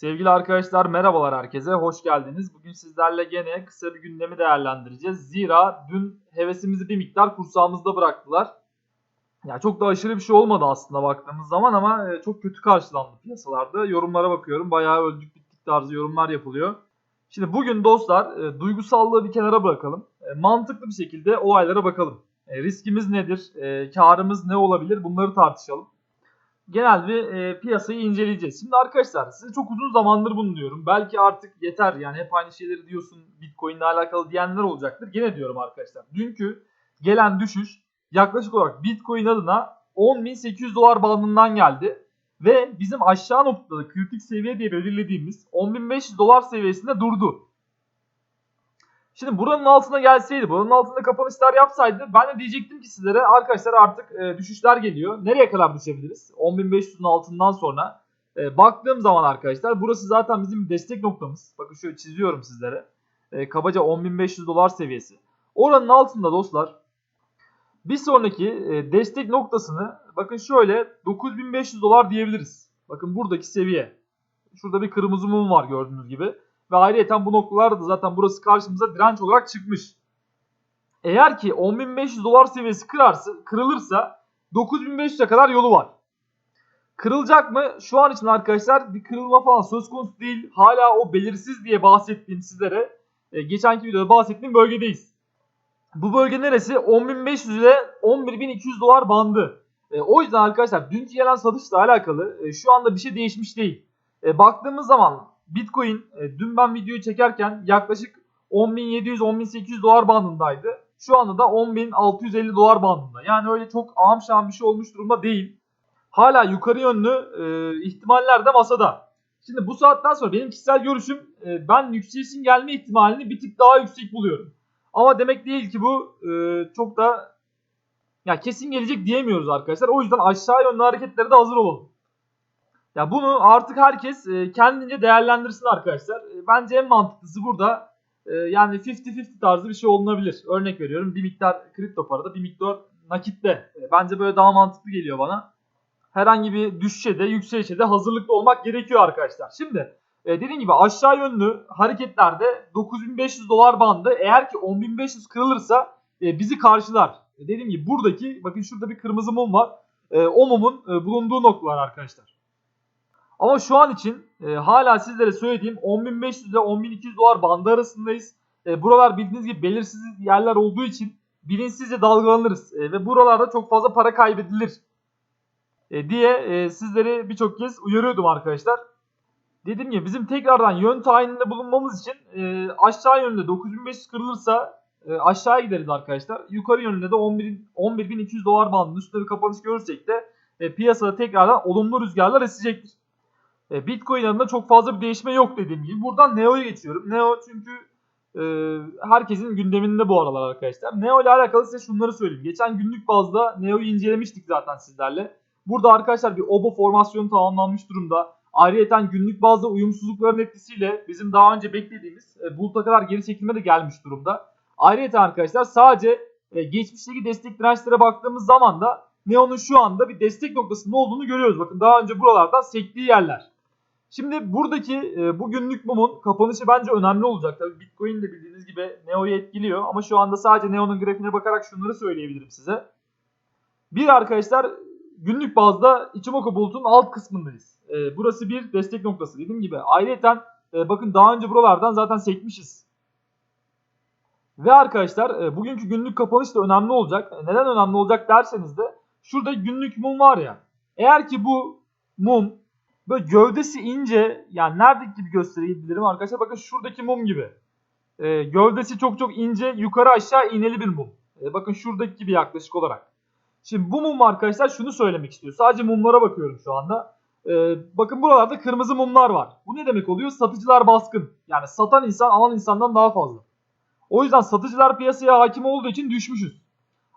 Sevgili arkadaşlar merhabalar herkese, hoş geldiniz. Bugün sizlerle gene kısa bir gündemi değerlendireceğiz. Zira dün hevesimizi bir miktar kursağımızda bıraktılar. Ya çok da aşırı bir şey olmadı aslında baktığımız zaman ama e, çok kötü karşılandı piyasalarda. Yorumlara bakıyorum, bayağı öldük bittik tarzı yorumlar yapılıyor. Şimdi bugün dostlar e, duygusallığı bir kenara bırakalım. E, mantıklı bir şekilde olaylara bakalım. Riskimiz nedir? Karımız ne olabilir? Bunları tartışalım genel bir e, piyasayı inceleyeceğiz. Şimdi arkadaşlar size çok uzun zamandır bunu diyorum. Belki artık yeter yani hep aynı şeyleri diyorsun Bitcoin ile alakalı diyenler olacaktır. Gene diyorum arkadaşlar. Dünkü gelen düşüş yaklaşık olarak Bitcoin adına 10.800 dolar bandından geldi. Ve bizim aşağı noktada kritik seviye diye belirlediğimiz 10.500 dolar seviyesinde durdu. Şimdi buranın altına gelseydi, buranın altında kapanışlar yapsaydı ben de diyecektim ki sizlere arkadaşlar artık e, düşüşler geliyor. Nereye kadar düşebiliriz? 10.500'ün altından sonra. E, baktığım zaman arkadaşlar burası zaten bizim destek noktamız. Bakın şöyle çiziyorum sizlere. E, kabaca 10.500 dolar seviyesi. Oranın altında dostlar bir sonraki e, destek noktasını bakın şöyle 9500 dolar diyebiliriz. Bakın buradaki seviye. Şurada bir kırmızı mum var gördüğünüz gibi. Ve ayrıca bu noktalarda da zaten burası karşımıza direnç olarak çıkmış. Eğer ki 10.500 dolar seviyesi kırarsa, kırılırsa 9.500'e kadar yolu var. Kırılacak mı? Şu an için arkadaşlar bir kırılma falan söz konusu değil. Hala o belirsiz diye bahsettiğim sizlere e, geçenki videoda bahsettiğim bölgedeyiz. Bu bölge neresi? 10.500 ile 11.200 dolar bandı. E, o yüzden arkadaşlar dünkü gelen satışla alakalı e, şu anda bir şey değişmiş değil. E, baktığımız zaman Bitcoin e, dün ben videoyu çekerken yaklaşık 10.700-10.800 dolar bandındaydı. Şu anda da 10.650 dolar bandında. Yani öyle çok ağam şahım bir şey olmuş durumda değil. Hala yukarı yönlü e, ihtimaller de masada. Şimdi bu saatten sonra benim kişisel görüşüm e, ben yükselişin gelme ihtimalini bir tık daha yüksek buluyorum. Ama demek değil ki bu e, çok da ya kesin gelecek diyemiyoruz arkadaşlar. O yüzden aşağı yönlü hareketlere de hazır olalım. Ya bunu artık herkes e, kendince değerlendirsin arkadaşlar. E, bence en mantıklısı burada e, yani 50-50 tarzı bir şey olunabilir. Örnek veriyorum bir miktar kripto parada bir miktar nakitte. Bence böyle daha mantıklı geliyor bana. Herhangi bir düşüşe de yükselişe de hazırlıklı olmak gerekiyor arkadaşlar. Şimdi dediğim gibi aşağı yönlü hareketlerde 9500 dolar bandı eğer ki 10500 kırılırsa bizi karşılar. Dediğim gibi buradaki bakın şurada bir kırmızı mum var. O mumun bulunduğu noktalar arkadaşlar. Ama şu an için e, hala sizlere söylediğim 10.500 ile 10.200 dolar bandı arasındayız. E, buralar bildiğiniz gibi belirsiz yerler olduğu için bilinçsizce dalgalanırız. E, ve buralarda çok fazla para kaybedilir e, diye e, sizleri birçok kez uyarıyordum arkadaşlar. Dediğim gibi bizim tekrardan yön tayininde bulunmamız için e, aşağı yönde 9500 kırılırsa e, aşağıya gideriz arkadaşlar. Yukarı yönünde de 11, 11.200 dolar bandının üstünde bir kapanış görürsek de e, piyasada tekrardan olumlu rüzgarlar esecektir. E, Bitcoin adında çok fazla bir değişme yok dediğim gibi. Buradan Neo'ya geçiyorum. Neo çünkü e, herkesin gündeminde bu aralar arkadaşlar. Neo ile alakalı size şunları söyleyeyim. Geçen günlük bazda Neo'yu incelemiştik zaten sizlerle. Burada arkadaşlar bir obo formasyonu tamamlanmış durumda. Ayrıca günlük bazda uyumsuzlukların etkisiyle bizim daha önce beklediğimiz e, buluta kadar geri çekilme de gelmiş durumda. Ayrıca arkadaşlar sadece e, geçmişteki destek dirençlere baktığımız zaman da Neo'nun şu anda bir destek noktasında olduğunu görüyoruz. Bakın daha önce buralardan sektiği yerler. Şimdi buradaki e, bugünlük mumun kapanışı bence önemli olacak. Tabii Bitcoin de bildiğiniz gibi Neo'yu etkiliyor ama şu anda sadece Neo'nun grafiğine bakarak şunları söyleyebilirim size. Bir arkadaşlar günlük bazda Ichimoku bulutun alt kısmındayız. E, burası bir destek noktası dediğim gibi. Ayrıca e, bakın daha önce buralardan zaten sekmişiz. Ve arkadaşlar e, bugünkü günlük kapanış da önemli olacak. E, neden önemli olacak derseniz de şurada günlük mum var ya. Eğer ki bu mum Böyle gövdesi ince yani neredeki gibi gösterebilirim arkadaşlar. Bakın şuradaki mum gibi. E, gövdesi çok çok ince yukarı aşağı iğneli bir mum. E, bakın şuradaki gibi yaklaşık olarak. Şimdi bu mum arkadaşlar şunu söylemek istiyor. Sadece mumlara bakıyorum şu anda. E, bakın buralarda kırmızı mumlar var. Bu ne demek oluyor? Satıcılar baskın. Yani satan insan alan insandan daha fazla. O yüzden satıcılar piyasaya hakim olduğu için düşmüşüz.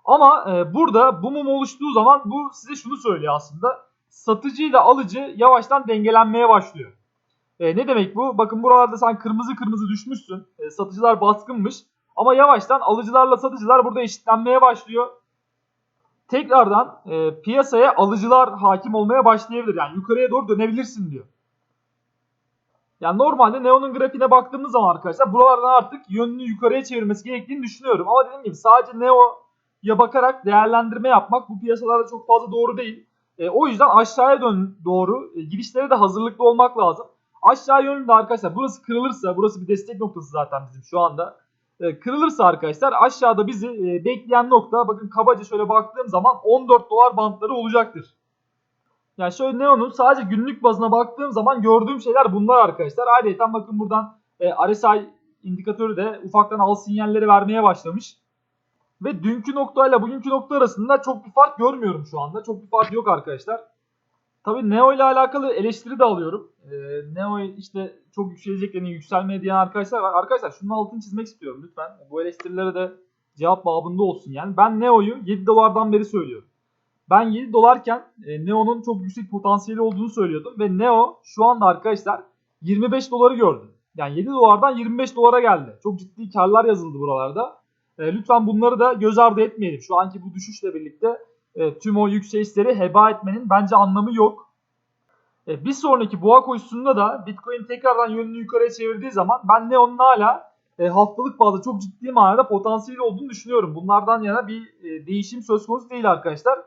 Ama e, burada bu mum oluştuğu zaman bu size şunu söylüyor aslında satıcı ile alıcı yavaştan dengelenmeye başlıyor. E, ne demek bu? Bakın buralarda sen kırmızı kırmızı düşmüşsün. E, satıcılar baskınmış. Ama yavaştan alıcılarla satıcılar burada eşitlenmeye başlıyor. Tekrardan e, piyasaya alıcılar hakim olmaya başlayabilir. Yani yukarıya doğru dönebilirsin diyor. Yani normalde Neo'nun grafiğine baktığımız zaman arkadaşlar buralardan artık yönünü yukarıya çevirmesi gerektiğini düşünüyorum. Ama dediğim gibi sadece Neo'ya bakarak değerlendirme yapmak bu piyasalarda çok fazla doğru değil. E, o yüzden aşağıya dön doğru e, girişlere de hazırlıklı olmak lazım. Aşağı yönlü arkadaşlar burası kırılırsa burası bir destek noktası zaten bizim şu anda. E, kırılırsa arkadaşlar aşağıda bizi e, bekleyen nokta bakın kabaca şöyle baktığım zaman 14 dolar bantları olacaktır. Yani şöyle Neo'nun sadece günlük bazına baktığım zaman gördüğüm şeyler bunlar arkadaşlar. Ayrıca bakın buradan e, RSI indikatörü de ufaktan al sinyalleri vermeye başlamış. Ve dünkü noktayla bugünkü nokta arasında çok bir fark görmüyorum şu anda. Çok bir fark yok arkadaşlar. Tabii Neo ile alakalı eleştiri de alıyorum. Ee, Neo işte çok yükseleceklerini yükselmeye diyen arkadaşlar var. Arkadaşlar şunun altını çizmek istiyorum lütfen. Bu eleştirilere de cevap babında olsun yani. Ben Neo'yu 7 dolardan beri söylüyorum. Ben 7 dolarken e, Neo'nun çok yüksek potansiyeli olduğunu söylüyordum. Ve Neo şu anda arkadaşlar 25 doları gördü. Yani 7 dolardan 25 dolara geldi. Çok ciddi karlar yazıldı buralarda. E, lütfen bunları da göz ardı etmeyelim. Şu anki bu düşüşle birlikte e, tüm o yükselişleri heba etmenin bence anlamı yok. E, bir sonraki boğa koşusunda da Bitcoin tekrardan yönünü yukarıya çevirdiği zaman ben Neo'nun hala e, haftalık bazda çok ciddi manada potansiyeli olduğunu düşünüyorum. Bunlardan yana bir e, değişim söz konusu değil arkadaşlar.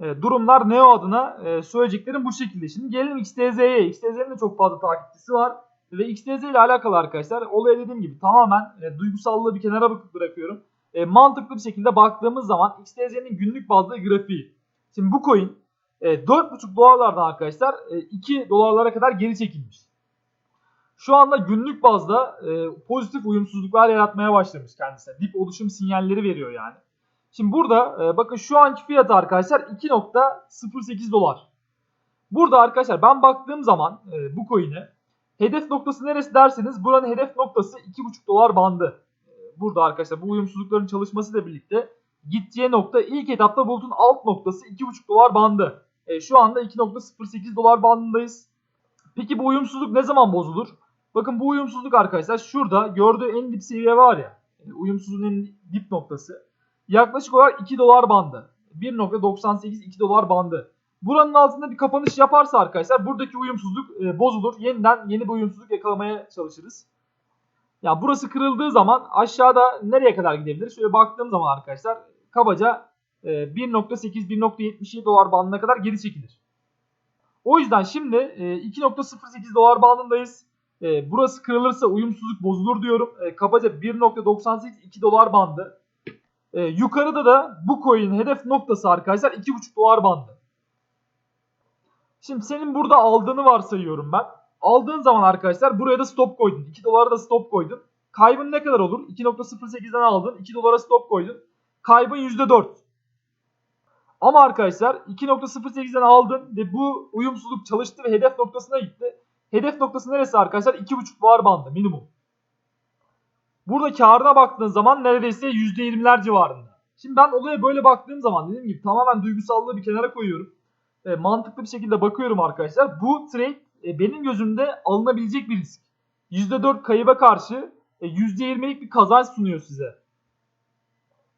E, durumlar Neo adına e, söyleyeceklerim bu şekilde. Şimdi gelelim XTZ'ye. XTZ'nin de çok fazla takipçisi var. Ve XTZ ile alakalı arkadaşlar olaya dediğim gibi tamamen e, duygusallığı bir kenara bırakıyorum. E, mantıklı bir şekilde baktığımız zaman XTZ'nin günlük bazda grafiği. Şimdi bu coin e, 4.5 dolarlardan arkadaşlar e, 2 dolarlara kadar geri çekilmiş. Şu anda günlük bazda e, pozitif uyumsuzluklar yaratmaya başlamış kendisine. Dip oluşum sinyalleri veriyor yani. Şimdi burada e, bakın şu anki fiyatı arkadaşlar 2.08 dolar. Burada arkadaşlar ben baktığım zaman e, bu coin'e hedef noktası neresi derseniz buranın hedef noktası 2.5 dolar bandı. E, burada arkadaşlar bu uyumsuzlukların çalışmasıyla birlikte gideceği nokta ilk etapta bulutun alt noktası 2.5 dolar bandı. E, şu anda 2.08 dolar bandındayız. Peki bu uyumsuzluk ne zaman bozulur? Bakın bu uyumsuzluk arkadaşlar şurada gördüğü en dip seviye var ya. Yani uyumsuzluğun en dip noktası. Yaklaşık olarak 2 dolar bandı. 1.98 2 dolar bandı. Buranın altında bir kapanış yaparsa arkadaşlar buradaki uyumsuzluk e, bozulur. Yeniden yeni bir uyumsuzluk yakalamaya çalışırız. Ya burası kırıldığı zaman aşağıda nereye kadar gidebilir? Şöyle baktığım zaman arkadaşlar kabaca e, 1.8-1.77 dolar bandına kadar geri çekilir. O yüzden şimdi e, 2.08 dolar bandındayız. E, burası kırılırsa uyumsuzluk bozulur diyorum. E, kabaca 1.98 2 dolar bandı. E, yukarıda da bu coin hedef noktası arkadaşlar 2.5 dolar bandı. Şimdi senin burada aldığını varsayıyorum ben. Aldığın zaman arkadaşlar buraya da stop koydun. 2 dolara da stop koydun. Kaybın ne kadar olur? 2.08'den aldın. 2 dolara stop koydun. Kaybın %4. Ama arkadaşlar 2.08'den aldın ve bu uyumsuzluk çalıştı ve hedef noktasına gitti. Hedef noktası neresi arkadaşlar? 2.5 dolar bandı minimum. Burada karına baktığın zaman neredeyse %20'ler civarında. Şimdi ben olaya böyle baktığım zaman dediğim gibi tamamen duygusallığı bir kenara koyuyorum. E, mantıklı bir şekilde bakıyorum arkadaşlar. Bu trade e, benim gözümde alınabilecek bir risk. %4 kayıba karşı e, %20'lik bir kazanç sunuyor size.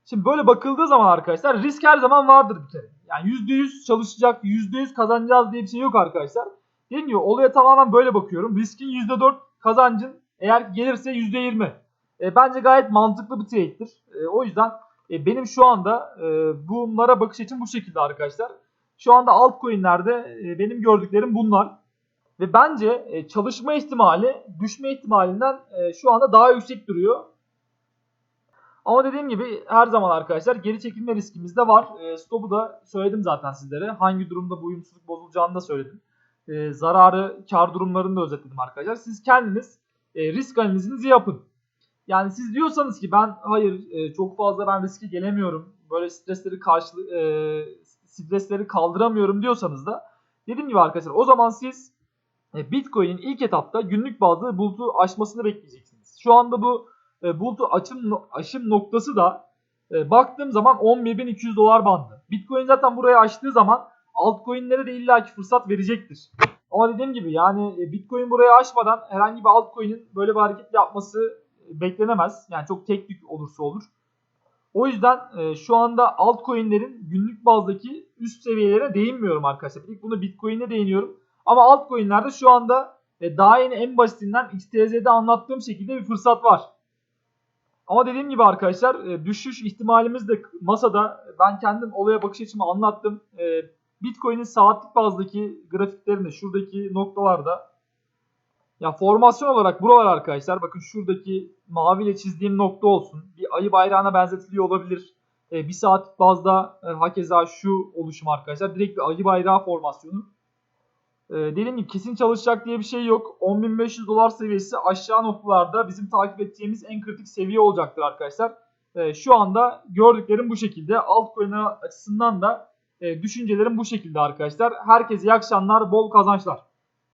Şimdi böyle bakıldığı zaman arkadaşlar risk her zaman vardır bir kere. Yani %100 çalışacak, %100 kazanacağız diye bir şey yok arkadaşlar. Dediğim gibi olaya tamamen böyle bakıyorum. Riskin %4 kazancın eğer gelirse %20. E, bence gayet mantıklı bir trade'dir. E, o yüzden e, benim şu anda e, bunlara bakış açım bu şekilde arkadaşlar. Şu anda altcoin'lerde e, benim gördüklerim bunlar. Ve bence e, çalışma ihtimali düşme ihtimalinden e, şu anda daha yüksek duruyor. Ama dediğim gibi her zaman arkadaşlar geri çekilme riskimiz de var. Stop'u da söyledim zaten sizlere. Hangi durumda bu uyumsuzluk bozulacağını da söyledim. Zararı, kar durumlarını da özetledim arkadaşlar. Siz kendiniz risk analizinizi yapın. Yani siz diyorsanız ki ben hayır çok fazla ben riske gelemiyorum. Böyle stresleri karşı stresleri kaldıramıyorum diyorsanız da dediğim gibi arkadaşlar o zaman siz e, Bitcoin'in ilk etapta günlük bazda bulutu aşmasını bekleyeceksiniz. Şu anda bu e, bulutu açım aşım noktası da e, baktığım zaman 11.200 dolar bandı. Bitcoin zaten buraya açtığı zaman altcoin'lere de illaki fırsat verecektir. Ama dediğim gibi yani e, Bitcoin buraya aşmadan herhangi bir altcoin'in böyle bir hareket yapması beklenemez. Yani çok teknik olursa olur. O yüzden e, şu anda altcoin'lerin günlük bazdaki üst seviyelere değinmiyorum arkadaşlar. İlk bunu Bitcoin'e değiniyorum. Ama altcoin'lerde şu anda ve daha yeni en basitinden XTZ'de anlattığım şekilde bir fırsat var. Ama dediğim gibi arkadaşlar e, düşüş ihtimalimiz de masada. Ben kendim olaya bakış açımı anlattım. E, Bitcoin'in saatlik bazdaki grafiklerini şuradaki noktalarda ya formasyon olarak buralar arkadaşlar bakın şuradaki maviyle çizdiğim nokta olsun. Bir ayı bayrağına benzetiliyor olabilir. E, bir saatlik bazda e, hakeza şu oluşum arkadaşlar. Direkt bir ayı bayrağı formasyonu. E, dediğim gibi kesin çalışacak diye bir şey yok. 10.500 dolar seviyesi aşağı noktalarda bizim takip edeceğimiz en kritik seviye olacaktır arkadaşlar. E, şu anda gördüklerim bu şekilde. Altcoin açısından da e, düşüncelerim bu şekilde arkadaşlar. Herkese iyi akşamlar, bol kazançlar.